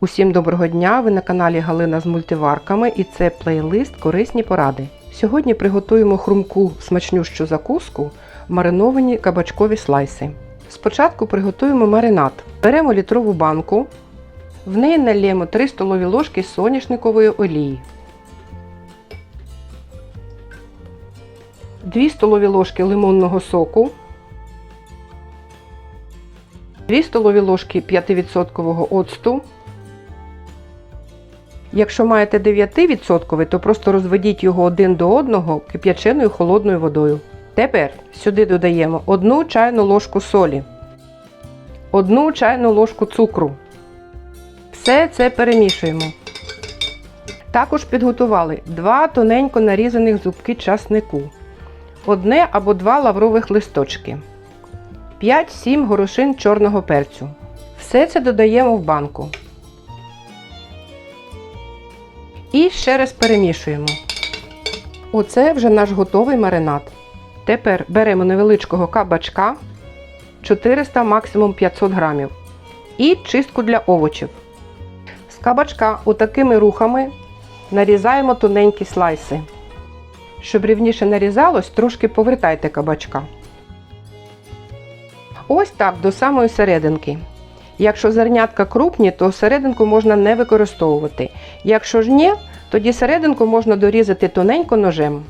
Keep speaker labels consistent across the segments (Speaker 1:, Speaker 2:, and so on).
Speaker 1: Усім доброго дня! Ви на каналі Галина з мультиварками і це плейлист Корисні поради. Сьогодні приготуємо хрумку смачнющу закуску мариновані кабачкові слайси. Спочатку приготуємо маринад. Беремо літрову банку, в неї налємо 3 столові ложки соняшникової олії, 2 столові ложки лимонного соку, 2 столові ложки 5% оцту. Якщо маєте 9%, то просто розведіть його один до одного кип'яченою холодною водою. Тепер сюди додаємо 1 чайну ложку солі, 1 чайну ложку цукру. Все це перемішуємо. Також підготували 2 тоненько нарізаних зубки часнику, одне або два лаврових листочки, 5-7 горошин чорного перцю. Все це додаємо в банку. І ще раз перемішуємо. Оце вже наш готовий маринад. Тепер беремо невеличкого кабачка 400 максимум 500 грамів. І чистку для овочів. З кабачка отакими рухами нарізаємо тоненькі слайси. Щоб рівніше нарізалось, трошки повертайте кабачка. Ось так до самої серединки. Якщо зернятка крупні, то серединку можна не використовувати. Якщо ж ні, тоді серединку можна дорізати тоненько ножем.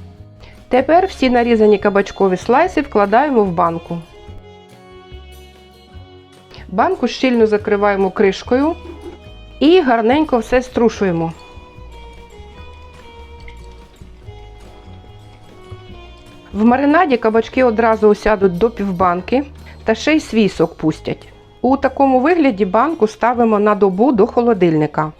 Speaker 1: Тепер всі нарізані кабачкові слайси вкладаємо в банку. Банку щільно закриваємо кришкою і гарненько все струшуємо. В маринаді кабачки одразу осядуть до півбанки та ще й свій сок пустять. У такому вигляді банку ставимо на добу до холодильника.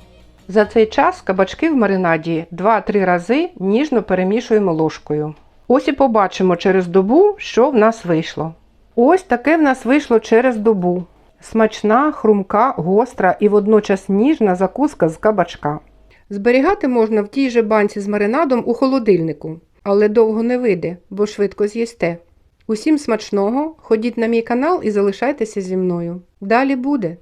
Speaker 1: За цей час кабачки в маринаді 2-3 рази ніжно перемішуємо ложкою. Ось і побачимо через добу, що в нас вийшло. Ось таке в нас вийшло через добу. Смачна, хрумка, гостра і водночас ніжна закуска з кабачка. Зберігати можна в тій же банці з маринадом у холодильнику, але довго не вийде, бо швидко з'їсте. Усім смачного, ходіть на мій канал і залишайтеся зі мною. Далі буде!